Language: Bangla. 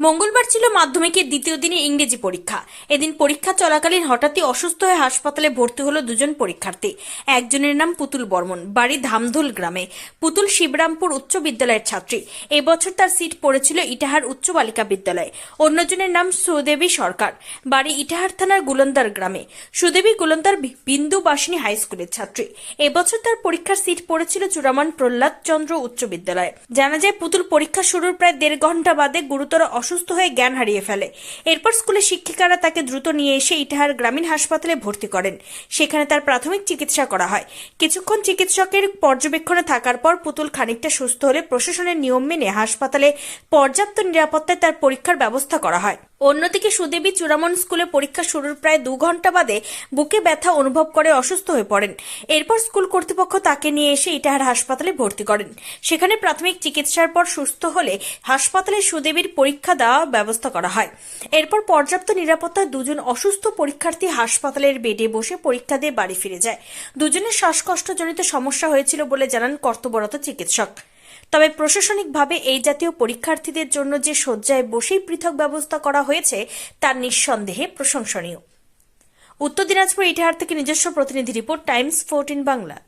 মঙ্গলবার ছিল মাধ্যমিকের দ্বিতীয় দিনে ইংরেজি পরীক্ষা। এদিন পরীক্ষা চলাকালীন হঠাৎই অসুস্থ হয়ে হাসপাতালে ভর্তি হলো দুজন পরীক্ষার্থী। একজনের নাম পুতুল বর্মন, বাড়ি ধামধুল গ্রামে। পুতুল শিবরামপুর উচ্চ বিদ্যালয়ের ছাত্রী। এবছর তার সিট পড়েছিল ইটাহার উচ্চ বালিকা বিদ্যালয়ে। অন্যজনের নাম সুদেবী সরকার, বাড়ি ইটাহার থানার গুলন্দার গ্রামে। সুদেবী গুলন্দার বি- বিন্দুবাসিনী হাই স্কুলের ছাত্রী। এবছর তার পরীক্ষার সিট পড়েছিল চূড়ামান প্রহ্লাদ চন্দ্র উচ্চ বিদ্যালয়ে। জানা যায়, পুতুল পরীক্ষা শুরুর প্রায় দেড় ঘণ্টা বাদে গুরুতর অসুস্থ হয়ে জ্ঞান হারিয়ে ফেলে। এরপর স্কুলের শিক্ষিকারা তাকে দ্রুত নিয়ে এসে ইটাহার গ্রামীণ হাসপাতালে ভর্তি করেন। সেখানে তার প্রাথমিক চিকিৎসা করা হয়। কিছুক্ষণ চিকিৎসকের পর্যবেক্ষণে থাকার পর পুতুল খানিকটা সুস্থ হলে প্রশাসনের নিয়ম মেনে হাসপাতালে পর্যাপ্ত নিরাপত্তায় তার পরীক্ষার ব্যবস্থা করা হয়। অন্যদিকে সুদেবী চূড়ামন স্কুলে পরীক্ষা শুরুর প্রায় দু ঘণ্টা বাদে বুকে ব্যথা অনুভব করে অসুস্থ হয়ে পড়েন। এরপর স্কুল কর্তৃপক্ষ তাকে নিয়ে এসে ইটাহার হাসপাতালে ভর্তি করেন। সেখানে প্রাথমিক চিকিৎসার পর সুস্থ হলে হাসপাতালে সুদেবীর পরীক্ষা দেওয়া ব্যবস্থা করা হয়। এরপর পর্যাপ্ত নিরাপত্তায় দুজন অসুস্থ পরীক্ষার্থী হাসপাতালের বেডে বসে পরীক্ষা দিয়ে বাড়ি ফিরে যায়। দুজনের শ্বাসকষ্টজনিত সমস্যা হয়েছিল বলে জানান কর্তব্যরত চিকিৎসক। তবে প্রশাসনিকভাবে এই জাতীয় পরীক্ষার্থীদের জন্য যে শয্যায় বসেই পৃথক ব্যবস্থা করা হয়েছে তার নিঃসন্দেহে প্রশংসনীয়। উত্তর দিনাজপুর ইটাহার থেকে নিজস্ব প্রতিনিধি report, times, fourteen Bangla.